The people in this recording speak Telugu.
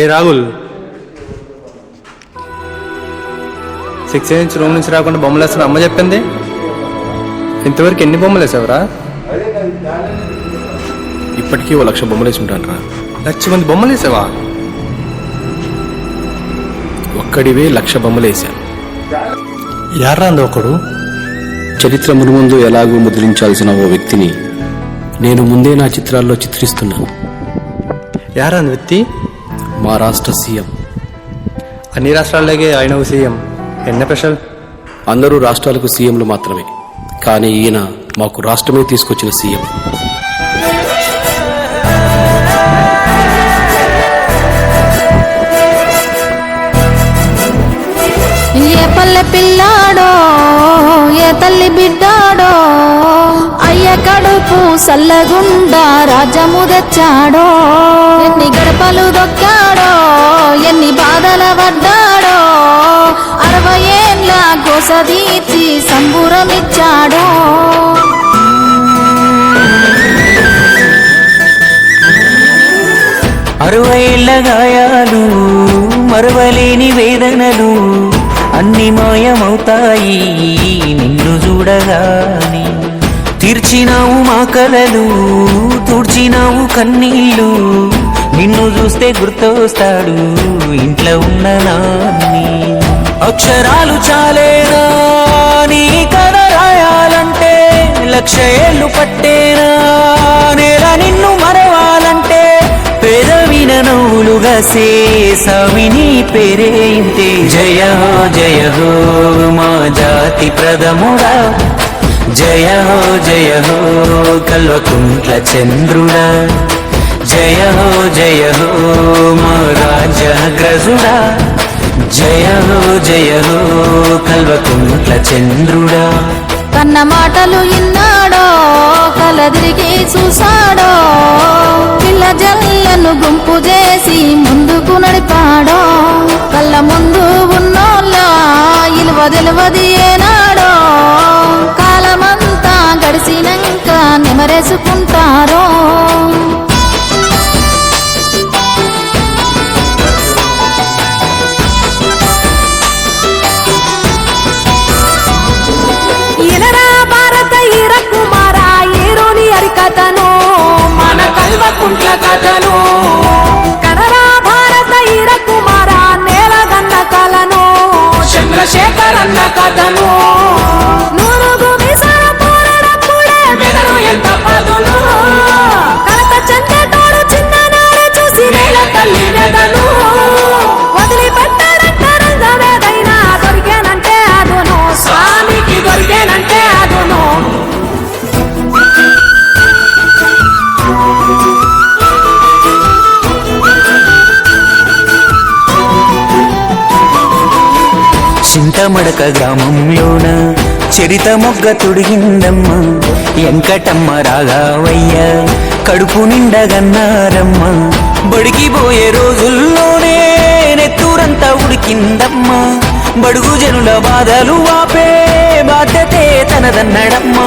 ఏ రాహుల్? సిక్స్ ఇంచ్ రూమ్ నుంచి రాకుండా బొమ్మలు వేస్తాను అమ్మ చెప్పింది? ఇంతవరకు ఎన్ని బొమ్మలు వేసావురా? ఇప్పటికీ ఓ లక్ష బొమ్మలు వేసి ఉంటాను రా లక్ష మంది బొమ్మలు వేసావా? ఒక్కడివే లక్ష బొమ్మలు వేసాను యార్రాంది ఒకడు చరిత్ర మునుముందు ఎలాగో ముద్రించాల్సిన ఓ వ్యక్తిని నేను ముందే నా చిత్రాల్లో చిత్రిస్తున్నా యారాంది వ్యక్తి? మా రాష్ట్ర సీఎం. అన్ని రాష్ట్రాల్లోకి ఆయన సీఎం. ఎన్న స్పెషల్? అందరూ రాష్ట్రాలకు సీఎంలు మాత్రమే. కానీ ఈయన మాకు రాష్ట్రమే తీసుకొచ్చిన సీఎం. బిడ్డాడో ఏ తల్లి బిడ్డాడో? అయ్య కడుపు సల్లగుండా రాజ్యము తెచ్చాడో? ఎన్ని గడపలు దొక్కాడో? ఎన్ని బాధల పడ్డాడో? అరవై ఏళ్ళ గోస తీర్చి సంబురమిచ్చాడో? అరవైళ్ళ గాయాలు మరవలేని వేదనలు మాయమవుతాయి నిన్ను చూడగాని. తీర్చినావు మా కలలు తుడిచినావు కన్నీళ్ళు. నిన్ను చూస్తే గుర్తొస్తాడు ఇంట్లో ఉన్న నాన్ని. అక్షరాలు చాలేనా? నీ కథ రాయాలంటే లక్ష ఏళ్ళు పట్టేనా? నేల నిన్ను పేరే ఇంతే జయ హో జయ హో మా జాతి ప్రథముడా. జయ హో జయ హో కల్వకుంట్ల చంద్రుడా. జయ హో జయ హో మా రాజగ్రజుడా. జయ హో జయ హో కల్వకుంట్ల చంద్రుడా. కన్న మాటలు ఇన్నాడో కలదిరిగి చూసాడో జల్లను గుంపు చేసి ముందుకు నడిపాడో కళ్ళ ముందు ఉన్నోళ్ళ ఇలువ తెలివది ఏనాడో. కాలమంతా గడిచినాక నిమరేసుకుంటారో. ఇనరా భారత ఈర కుమార ఏరోని కథను వెంకటమడక గ్రామంలోన చరిత మొగ్గ తుడిగిందమ్మ వెంకటమ్మ రాగావయ్య కడుపు నిండగన్నారమ్మ బడికి పోయే రోజుల్లోనే నెత్తూరంతా ఉడికిందమ్మ. బడుగు జనుల బాధలు వాపే బాధ్యతే తనదన్నడమ్మ.